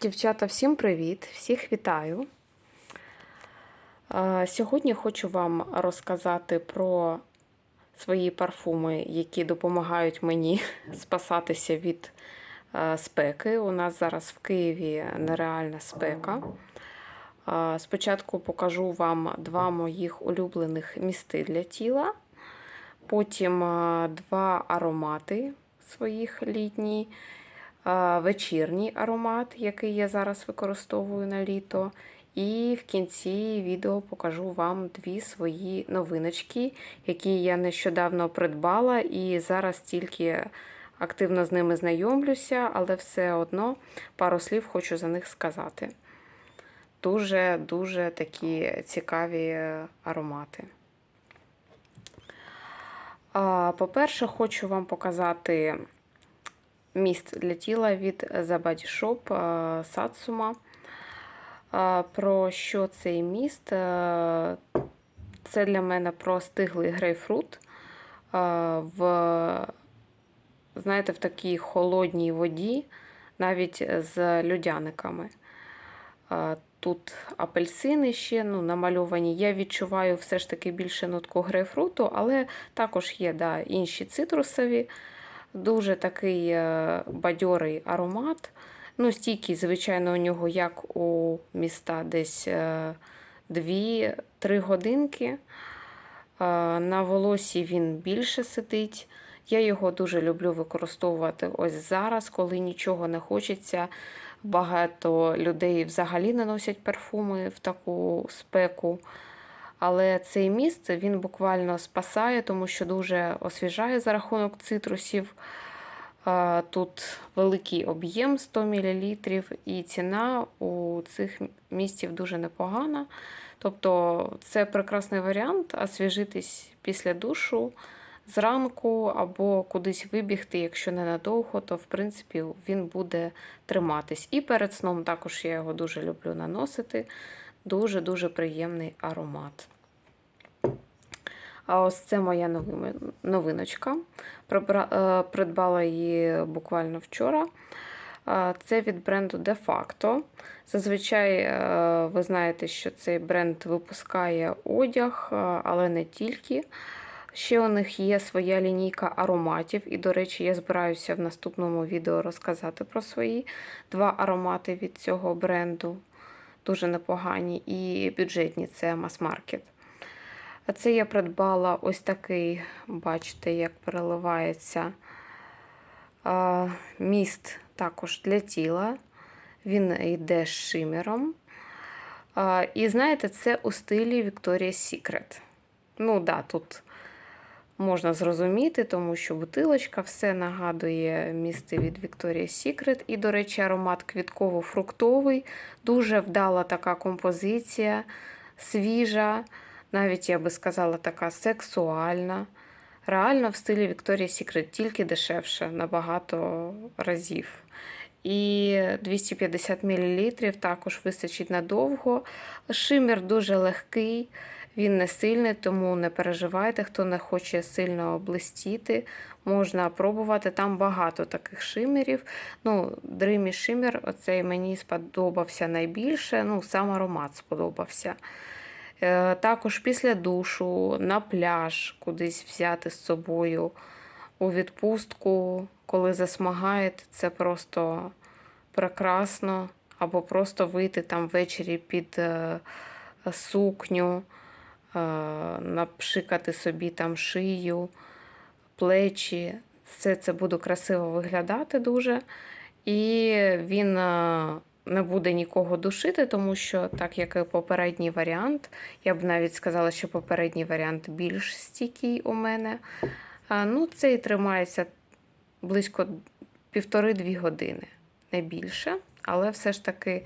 Дівчата, всім привіт! Всіх вітаю. Сьогодні хочу вам розказати про свої парфуми, які допомагають мені спасатися від спеки. У нас зараз в Києві нереальна спека. Спочатку покажу вам два моїх улюблених місти для тіла, потім два аромати своїх літні а, вечірній аромат, який я зараз використовую на літо. І в кінці відео покажу вам дві свої новиночки, які я нещодавно придбала, і зараз тільки активно з ними знайомлюся, але все одно пару слів хочу за них сказати. Дуже-дуже такі цікаві аромати. По-перше, хочу вам показати міст для тіла від The Body Shop Satsuma. Про що цей міст? Е, Це для мене про стиглий грейпфрут е, в, знаєте, в такій холодній воді, навіть з людяниками. Е, Тут апельсини ще ну, намальовані. Я відчуваю все ж таки більше нотку грейпфруту, але також є да, інші цитрусові. Дуже такий е, бадьорий аромат. Ну, стійкий, звичайно, у нього, як у міста, десь 2-3 годинки. Е, На волосі він більше сидить. Я його дуже люблю використовувати ось зараз, коли нічого не хочеться. Багато людей взагалі не носять парфуми в таку спеку. Але цей міст він буквально спасає, тому що дуже освіжає за рахунок цитрусів. Тут великий об'єм 100 мл, і ціна у цих містів дуже непогана. Тобто це прекрасний варіант освіжитись після душу зранку або кудись вибігти, якщо ненадовго, то в принципі він буде триматись. І перед сном також я його дуже люблю наносити. Дуже-дуже приємний аромат. А ось це моя новиночка. Придбала її буквально вчора. Це від бренду De Facto. Зазвичай ви знаєте, що цей бренд випускає одяг, але не тільки. Ще у них є своя лінійка ароматів, і, до речі, я збираюся в наступному відео розказати про свої два аромати від цього бренду. Дуже непогані і бюджетні це мас-маркет. А це я придбала ось такий, бачите, як переливається міст також для тіла. Він йде з шимером. І знаєте, це у стилі Victoria's Secret. Ну, да, тут можна зрозуміти, тому що бутилочка все нагадує місце від Victoria's Secret. І, до речі, аромат квітково-фруктовий. Дуже вдала така композиція, свіжа, навіть, я би сказала, така сексуальна. Реально в стилі Victoria's Secret, тільки дешевше набагато разів. І 250 мл також вистачить надовго. Шимір дуже легкий, він не сильний, тому не переживайте, хто не хоче сильно блистіти, можна пробувати. Там багато таких шимерів. Ну, Dreamy шимер, оцей мені сподобався найбільше, ну, сам аромат сподобався. Е, також після душу, на пляж, кудись взяти з собою у відпустку, коли засмагаєте, це просто прекрасно. Або просто вийти там ввечері під е, сукню, напшикати собі там шию, плечі. Все це буде красиво виглядати дуже. І він не буде нікого душити, тому що, так як і попередній варіант, я б навіть сказала, що попередній варіант більш стійкий у мене. Ну, Цей тримається близько півтори-дві години, не більше. Але все ж таки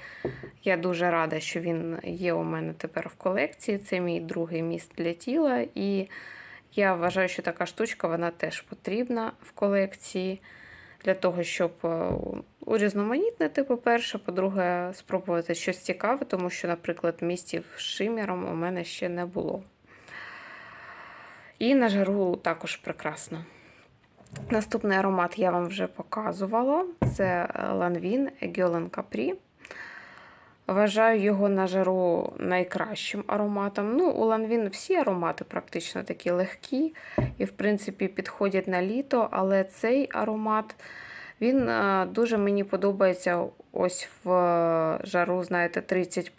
я дуже рада, що він є у мене тепер в колекції. Це мій другий міст для тіла. І я вважаю, що така штучка вона теж потрібна в колекції для того, щоб урізноманітнити, по-перше, по-друге, спробувати щось цікаве, тому що, наприклад, містів з шиміром у мене ще не було. І на жару також прекрасно. Наступний аромат я вам вже показувала. Це Lanvin Guerlain Capri. Вважаю його на жару найкращим ароматом. Ну, у Ланвін всі аромати практично такі легкі і, в принципі, підходять на літо, але цей аромат він е, дуже мені подобається ось в жару, знаєте, 30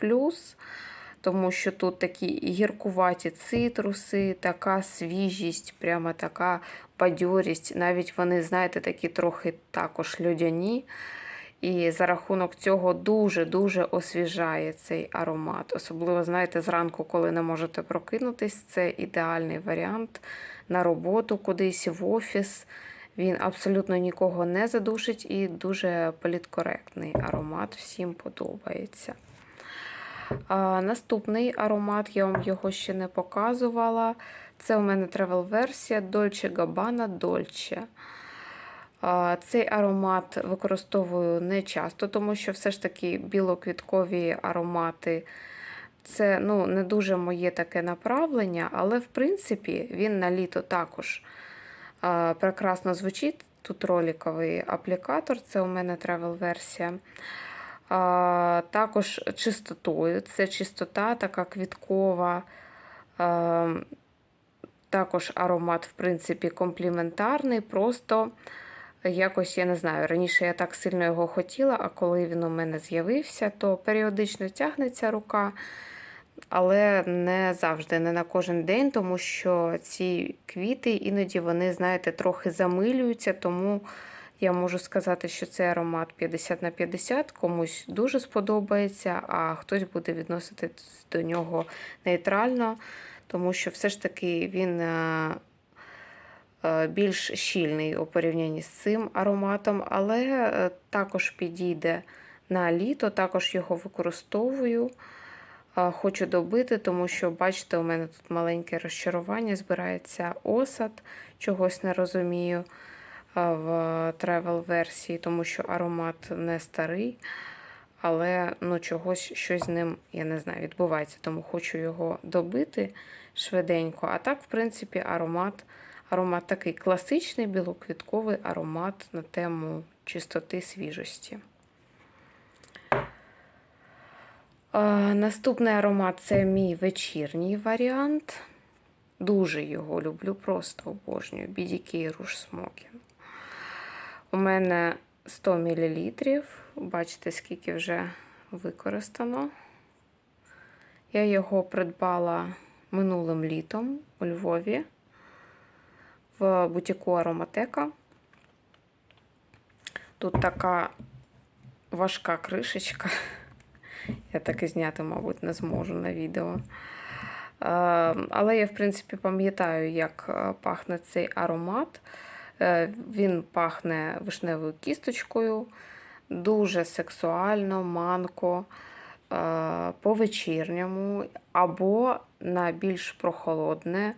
тому що тут такі гіркуваті цитруси, така свіжість, прямо така бадьорість. Навіть вони, знаєте, такі трохи також льодяні. І за рахунок цього дуже-дуже освіжає цей аромат. Особливо, знаєте, зранку, коли не можете прокинутись, це ідеальний варіант на роботу кудись в офіс. Він абсолютно нікого не задушить і дуже політкоректний аромат. Всім подобається. А, Наступний аромат, я вам його ще не показувала. Це у мене тревел-версія Dolce Gabbana Dolce. Цей аромат використовую не часто, тому що все ж таки білоквіткові аромати це ну, не дуже моє таке направлення, але в принципі він на літо також прекрасно звучить. Тут роликовий аплікатор, це у мене тревел-версія. Також чистотою. Це чистота, така квіткова. Також аромат, в принципі, компліментарний. Просто якось, я не знаю, раніше я так сильно його хотіла, а коли він у мене з'явився, то періодично тягнеться рука. Але не завжди, не на кожен день, тому що ці квіти іноді вони, знаєте, трохи замилюються, тому я можу сказати, що цей аромат 50 на 50 комусь дуже сподобається, а хтось буде відноситись до нього нейтрально, тому що все ж таки він е, е, більш щільний у порівнянні з цим ароматом, але е, також підійде на літо, також його використовую. Хочу добити, тому що, бачите, у мене тут маленьке розчарування, збирається осад, чогось не розумію в тревел-версії, тому що аромат не старий, але ну, чогось щось з ним, я не знаю, відбувається, тому хочу його добити швиденько. А так, в принципі, аромат аромат такий класичний білоквітковий аромат на тему чистоти свіжості. Наступний аромат це мій вечірній варіант. Дуже його люблю, просто обожнюю. BDK Rouge Smoking. У мене 100 мл. Бачите, скільки вже використано. Я його придбала минулим літом у Львові в бутіку Ароматека. Тут така важка кришечка. Я так і зняти, мабуть, не зможу на відео. Але я, в принципі, пам'ятаю, як е, пахне цей аромат. Е, він пахне вишневою кісточкою, дуже сексуально, манко, е, по вечірньому, або на більш прохолодне,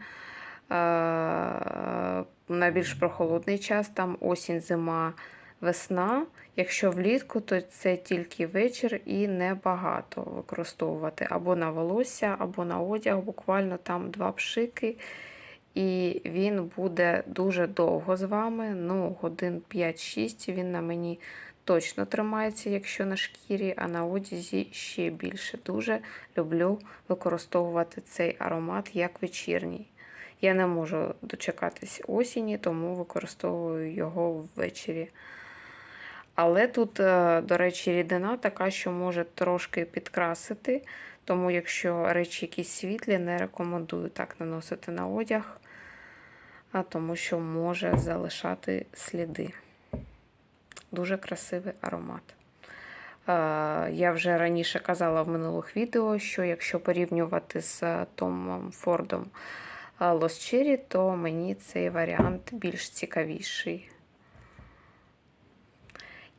на більш прохолодний час, там осінь, зима, весна. Якщо влітку, то це тільки вечір і небагато використовувати або на волосся, або на одяг, буквально там два пшики. І він буде дуже довго з вами. Ну, годин 5-6 він на мені точно тримається, якщо на шкірі, а на одязі ще більше. Дуже люблю використовувати цей аромат як вечірній. Я не можу дочекатись осені, тому використовую його ввечері. Але тут, е, до речі, рідина така, що може трошки підкрасити. Тому, якщо речі якісь світлі, не рекомендую так наносити на одяг, а тому що може залишати сліди. Дуже красивий аромат. Е, я вже раніше казала в минулих відео, що якщо порівнювати з Томом Фордом Lost Cherry, то мені цей варіант більш цікавіший.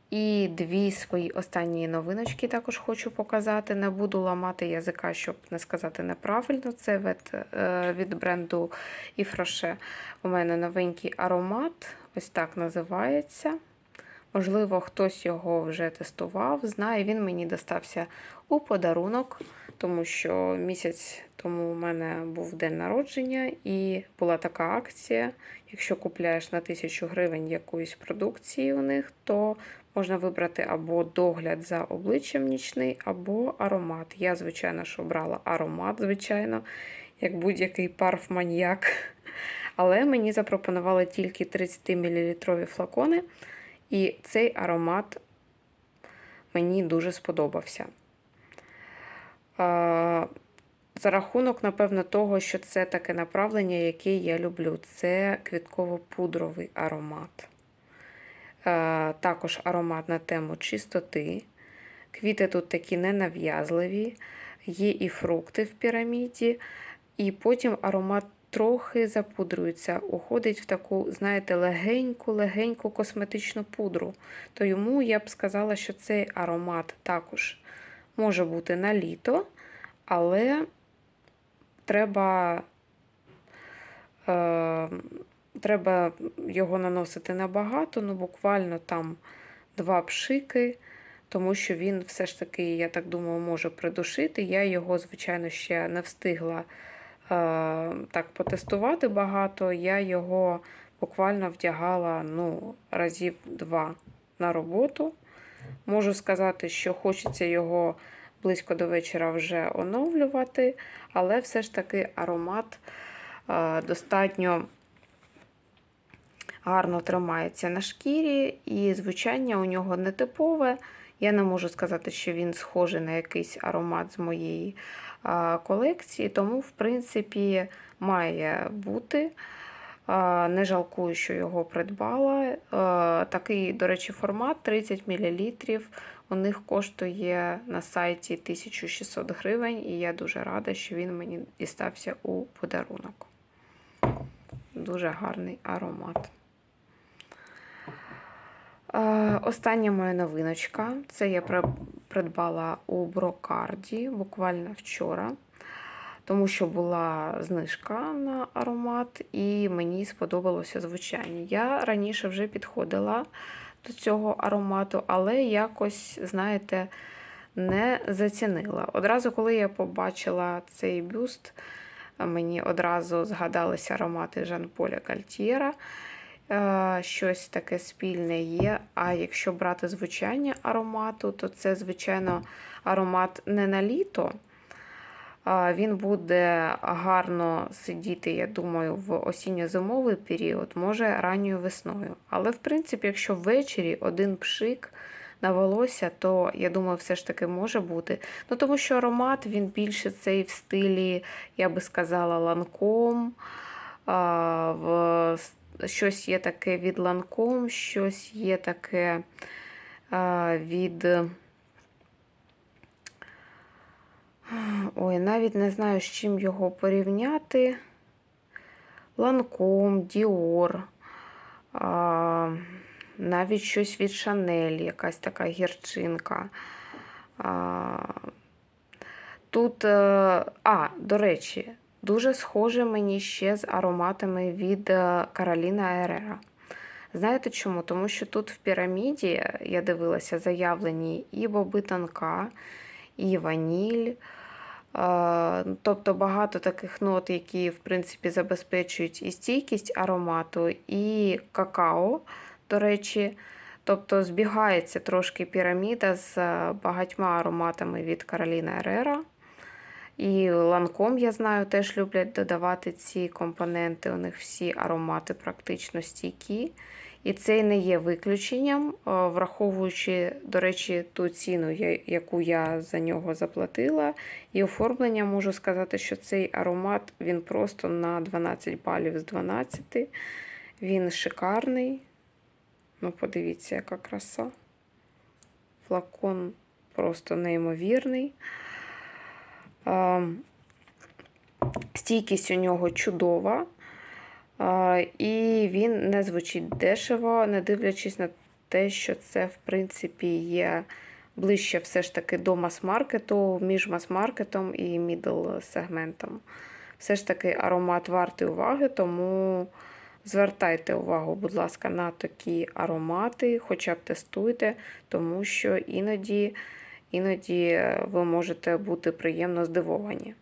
І дві свої останні новиночки також хочу показати. Не буду ламати язика, щоб не сказати неправильно. Це від, е, від бренду Ifroche. У мене новенький аромат, ось так називається. Можливо, хтось його вже тестував, знає, він мені достався у подарунок, тому що місяць тому у мене був день народження і була така акція. Якщо купляєш на 1000 гривень якоїсь продукції у них, то Можна вибрати або догляд за обличчям нічний, або аромат. Я, звичайно, що брала аромат, звичайно, як будь-який парфманьяк. Але мені запропонували тільки 30 мл флакони, і цей аромат мені дуже сподобався. За рахунок, напевно, того, що це таке направлення, яке я люблю. Це квітково-пудровий аромат. Також аромат на тему чистоти. Квіти тут такі ненав'язливі, є і фрукти в піраміді, і потім аромат трохи запудрується, уходить в таку, знаєте, легеньку-легеньку косметичну пудру. То йому я б сказала, що цей аромат також може бути на літо, але треба, е, треба його наносити набагато, ну буквально там два пшики, тому що він все ж таки, я так думаю, може придушити. Я його, звичайно, ще не встигла. Так, потестувати багато, я його буквально вдягала ну, разів два на роботу. Можу сказати, що хочеться його близько до вечора вже оновлювати, але все ж таки аромат достатньо гарно тримається на шкірі, і звучання у нього не типове. Я не можу сказати, що він схожий на якийсь аромат з моєї колекції, тому, в принципі, має бути. Не жалкую, що його придбала. Такий, до речі, формат 30 мл. У них коштує на сайті 1600 гривень, і я дуже рада, що він мені дістався у подарунок. Дуже гарний аромат. Остання моя новиночка. Це я придбала у брокарді буквально вчора, тому що була знижка на аромат, і мені сподобалося звучання. Я раніше вже підходила до цього аромату, але якось, знаєте, не зацінила. Одразу, коли я побачила цей бюст, мені одразу згадалися аромати Жан-Поля Гальтієра. Е, щось таке спільне є. А якщо брати звучання аромату, то це, звичайно, аромат не на літо. Він буде гарно сидіти, я думаю, в осінньо-зимовий період, може ранньою весною. Але, в принципі, якщо ввечері один пшик на волосся, то я думаю, все ж таки може бути. Ну, Тому що аромат він більше цей в стилі, я би сказала, ланком. в щось є таке від ланком, щось є таке від. Ой, навіть не знаю, з чим його порівняти. Ланком, Діор, а, навіть щось від Шанель, якась така гірчинка. А, Тут, е, а, до речі, Дуже схоже мені ще з ароматами від е, Кароліна Ерера. Знаєте чому? Тому що тут в піраміді, я дивилася, заявлені і боби тонка, і ваніль. Е, тобто багато таких нот, які, в принципі, забезпечують і стійкість аромату, і какао, до речі. Тобто збігається трошки піраміда з е, багатьма ароматами від Кароліна Ерера. І ланком, я знаю, теж люблять додавати ці компоненти. У них всі аромати практично стійкі. І це не є виключенням, враховуючи, до речі, ту ціну, яку я за нього заплатила. І оформлення можу сказати, що цей аромат він просто на 12 балів з 12. Він шикарний. Ну, подивіться, яка краса. Флакон просто неймовірний. Стійкість у нього чудова, і він не звучить дешево, не дивлячись на те, що це, в принципі, є ближче все ж таки до мас-маркету, між мас-маркетом і мідл-сегментом. Все ж таки аромат вартий уваги, тому звертайте увагу, будь ласка, на такі аромати, хоча б тестуйте, тому що іноді іноді ви можете бути приємно здивовані.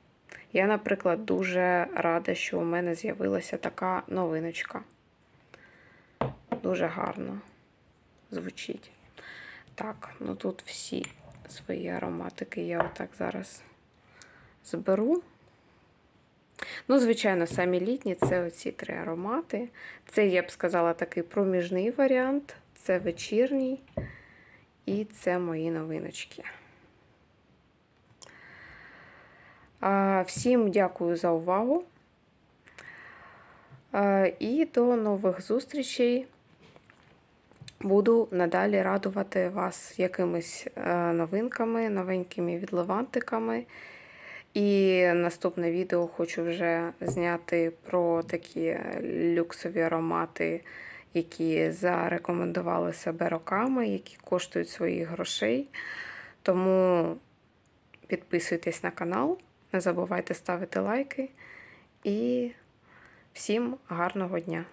Я, наприклад, дуже рада, що у мене з'явилася така новиночка. Дуже гарно звучить. Так, ну тут всі свої ароматики я отак зараз зберу. Ну, звичайно, самі літні це оці три аромати. Це, я б сказала, такий проміжний варіант, це вечірній і це мої новиночки. Всім дякую за увагу. І до нових зустрічей. Буду надалі радувати вас якимись е, новинками, новенькими відливантиками. І наступне відео хочу вже зняти про такі люксові аромати, які зарекомендували себе роками, які коштують своїх грошей. Тому підписуйтесь на канал, не забувайте ставити лайки. І всім гарного дня!